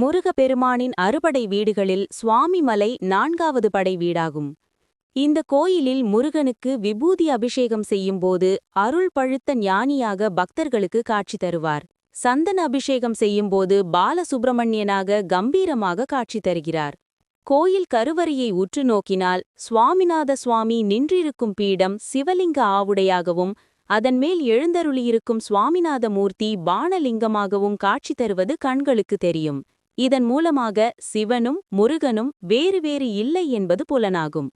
முருகப்பெருமானின் அறுபடை வீடுகளில் சுவாமிமலை நான்காவது படை வீடாகும். இந்த கோயிலில் முருகனுக்கு விபூதி அபிஷேகம் செய்யும்போது அருள் பழுத்த ஞானியாக பக்தர்களுக்கு காட்சி தருவார். சந்தன அபிஷேகம் செய்யும்போது பாலசுப்பிரமணியனாக கம்பீரமாக காட்சி தருகிறார். கோயில் கருவறையை உற்று நோக்கினால் சுவாமிநாத சுவாமி நின்றிருக்கும் பீடம் சிவலிங்க ஆவுடையாகவும் அதன்மேல் எழுந்தருளியிருக்கும் சுவாமிநாத மூர்த்தி பானலிங்கமாகவும் காட்சி தருவது கண்களுக்கு தெரியும். இதன் மூலமாக சிவனும் முருகனும் வேறு வேறு இல்லை என்பது புலனாகும்.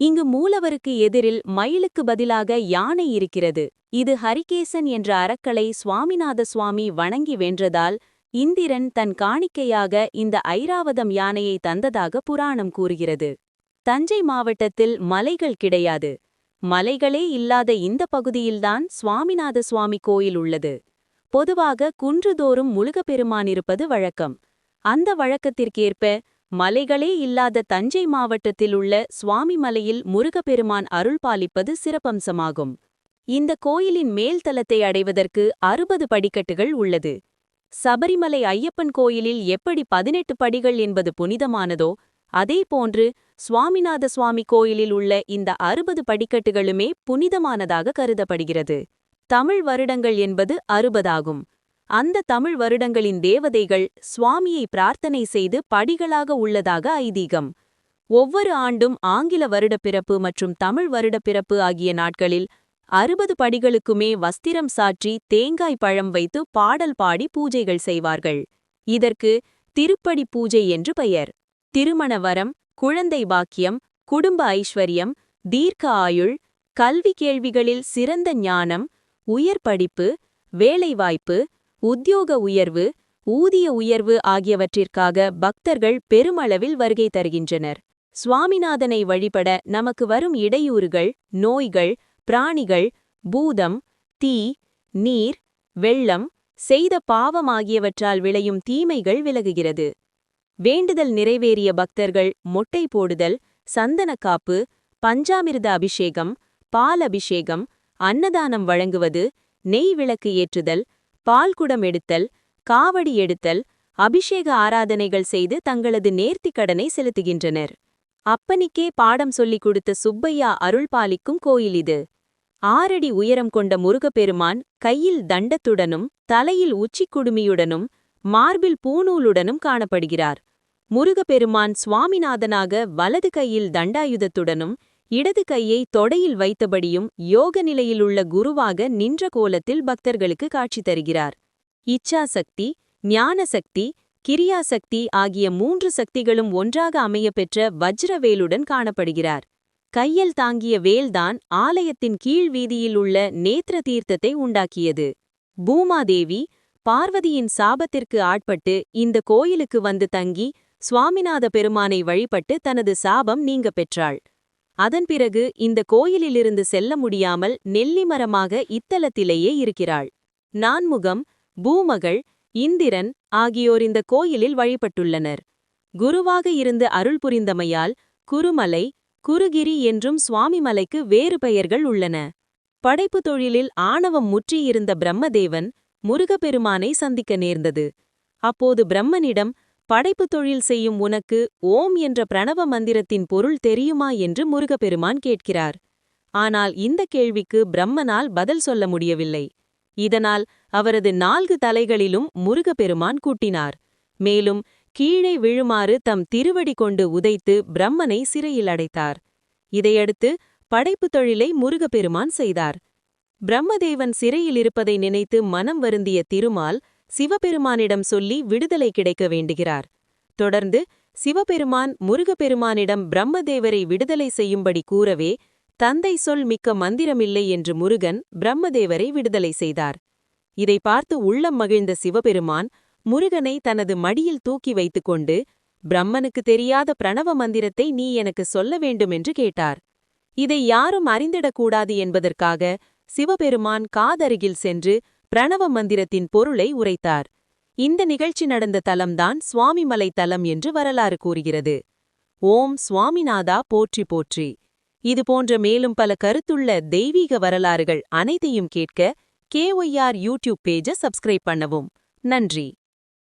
இங்கு மூலவருக்கு எதிரில் மயிலுக்கு பதிலாக யானை இருக்கிறது. இது ஹரிகேசன் என்ற அறக்களை சுவாமிநாத சுவாமி வணங்கி வென்றதால் இந்திரன் தன் காணிக்கையாக இந்த ஐராவதம் யானையை தந்ததாக புராணம் கூறுகிறது. தஞ்சை மாவட்டத்தில் மலைகள் கிடையாது. மலைகளே இல்லாத இந்த பகுதியில்தான் சுவாமிநாத சுவாமி கோயில் உள்ளது. பொதுவாக குன்றுதோறும் முழுகப்பெருமான் இருப்பது வழக்கம். அந்த வழக்கத்திற்கேற்ப மலைகளே இல்லாத தஞ்சை மாவட்டத்தில் உள்ள சுவாமி மலையில் முருகப்பெருமான் அருள் பாலிப்பது சிறப்பம்சமாகும். இந்த கோயிலின் மேல்தலத்தை அடைவதற்கு அறுபது படிக்கட்டுகள் உள்ளது. சபரிமலை ஐயப்பன் கோயிலில் எப்படி பதினெட்டு படிகள் என்பது புனிதமானதோ அதேபோன்று சுவாமிநாத சுவாமி கோயிலில் உள்ள இந்த அறுபது படிக்கட்டுகளுமே புனிதமானதாக கருதப்படுகிறது. தமிழ் வருடங்கள் என்பது அறுபதாகும். அந்த தமிழ் வருடங்களின் தேவதைகள் சுவாமியை பிரார்த்தனை செய்து படிகளாக உள்ளதாக ஐதீகம். ஒவ்வொரு ஆண்டும் ஆங்கில வருடப்பிறப்பு மற்றும் தமிழ் வருடப்பிறப்பு ஆகிய நாட்களில் அறுபது படிகளுக்குமே வஸ்திரம் சாற்றி தேங்காய் பழம் வைத்து பாடல் பாடி பூஜைகள் செய்வார்கள். இதற்கு திருப்படி பூஜை என்று பெயர். திருமண வரம் குழந்தை பாக்கியம் குடும்ப ஐஸ்வர்யம் தீர்க்க ஆயுள் கல்வி கேள்விகளில் சிறந்த ஞானம் உயர் படிப்பு வேலைவாய்ப்பு உத்தியோக உயர்வு ஊதிய உயர்வு ஆகியவற்றிற்காக பக்தர்கள் பெருமளவில் வருகை தருகின்றனர். சுவாமிநாதனை வழிபட நமக்கு வரும் இடையூறுகள் நோய்கள் பிராணிகள் பூதம் தீ நீர் வெள்ளம் செய்த பாவம் ஆகியவற்றால் விளையும் தீமைகள் விலகுகிறது. வேண்டுதல் நிறைவேறிய பக்தர்கள் மொட்டை போடுதல் சந்தனக்காப்பு பஞ்சாமிர்த அபிஷேகம் பால் அபிஷேகம் அன்னதானம் வழங்குவது நெய் விளக்கு ஏற்றுதல் பால்குடம் எடுத்தல் காவடி எடுத்தல் அபிஷேக ஆராதனைகள் செய்து தங்களது நேர்த்திக்கடனை செலுத்துகின்றனர். அப்பனிக்கே பாடம் சொல்லிக் கொடுத்த சுப்பையா அருள்பாலிக்கும் கோயில் இது. ஆறடி உயரம் கொண்ட முருகப்பெருமான் கையில் தண்டத்துடனும் தலையில் உச்சிக்குடுமியுடனும் மார்பில் பூணூலுடனும் காணப்படுகிறார். முருகப்பெருமான் சுவாமிநாதனாக வலது கையில் தண்டாயுதத்துடனும் இடது கையை தொடையில் வைத்தபடியும் யோக நிலையிலுள்ள குருவாக நின்ற கோலத்தில் பக்தர்களுக்கு காட்சி தருகிறார். இச்சாசக்தி ஞானசக்தி கிரியாசக்தி ஆகிய மூன்று சக்திகளும் ஒன்றாக அமையப்பெற்ற வஜ்ரவேலுடன் காணப்படுகிறார். கையில் தாங்கிய வேல்தான் ஆலயத்தின் கீழ் வீதியில் உள்ள நேத்திர தீர்த்தத்தை உண்டாக்கியது. பூமாதேவி பார்வதியின் சாபத்திற்கு ஆட்பட்டு இந்த கோயிலுக்கு வந்து தங்கி சுவாமிநாத பெருமானை வழிபட்டு தனது சாபம் நீங்க பெற்றாள். அதன் பிறகு இந்த கோயிலிலிருந்து செல்ல முடியாமல் நெல்லிமரமாக இத்தலத்திலேயே இருக்கிறாள். நான்முகம் பூமகள் இந்திரன் ஆகியோர் இந்த கோயிலில் வழிபட்டுள்ளனர். குருவாக இருந்து அருள் புரிந்தமையால் குருமலை குருகிரி என்றும் சுவாமிமலைக்கு வேறு பெயர்கள் உள்ளன. படைப்பு தொழிலில் ஆணவம் முற்றியிருந்த பிரம்மதேவன் முருகப்பெருமானை சந்திக்க நேர்ந்தது. அப்போது பிரம்மனிடம் படைப்பு தொழில் செய்யும் உனக்கு ஓம் என்ற பிரணவ மந்திரத்தின் பொருள் தெரியுமா என்று முருகப்பெருமான் கேட்கிறார். ஆனால் இந்த கேள்விக்கு பிரம்மனால் பதில் சொல்ல முடியவில்லை. இதனால் அவரது நான்கு தலைகளிலும் முருகப்பெருமான் கூட்டினார். மேலும் கீழே விழுமாறு தம் திருவடி கொண்டு உதைத்து பிரம்மனை சிறையில் அடைத்தார். இதையடுத்து படைப்பு தொழிலை முருகப்பெருமான் செய்தார். பிரம்மதேவன் சிறையில் இருப்பதை நினைத்து மனம் வருந்திய திருமால் சிவபெருமானிடம் சொல்லி விடுதலை கிடைக்க வேண்டுகிறார். தொடர்ந்து சிவபெருமான் முருகப்பெருமானிடம் பிரம்மதேவரை விடுதலை செய்யும்படி கூறவே தந்தை சொல் மிக்க மந்திரமில்லை என்று முருகன் பிரம்மதேவரை விடுதலை செய்தார். இதை பார்த்து உள்ளம் மகிழ்ந்த சிவபெருமான் முருகனை தனது மடியில் தூக்கி வைத்துக்கொண்டு பிரம்மனுக்கு தெரியாத பிரணவ மந்திரத்தை நீ எனக்கு சொல்ல வேண்டும் என்று கேட்டார். இதை யாரும் அறிந்திடக்கூடாது என்பதற்காக சிவபெருமான் காதருகில் சென்று பிரணவ மந்திரத்தின் பொருளை உரைத்தார். இந்த நிகழ்ச்சி நடந்த தலம்தான் சுவாமிமலை தலம் என்று வரலாறு கூறுகிறது. ஓம் சுவாமிநாதா போற்றி போற்றி. இது போன்ற மேலும் பல கருத்துள்ள தெய்வீக வரலாறுகள் அனைத்தையும் கேட்க கேஒய்ஆர் யூடியூப் பேஜ சப்ஸ்கிரைப் பண்ணவும். நன்றி.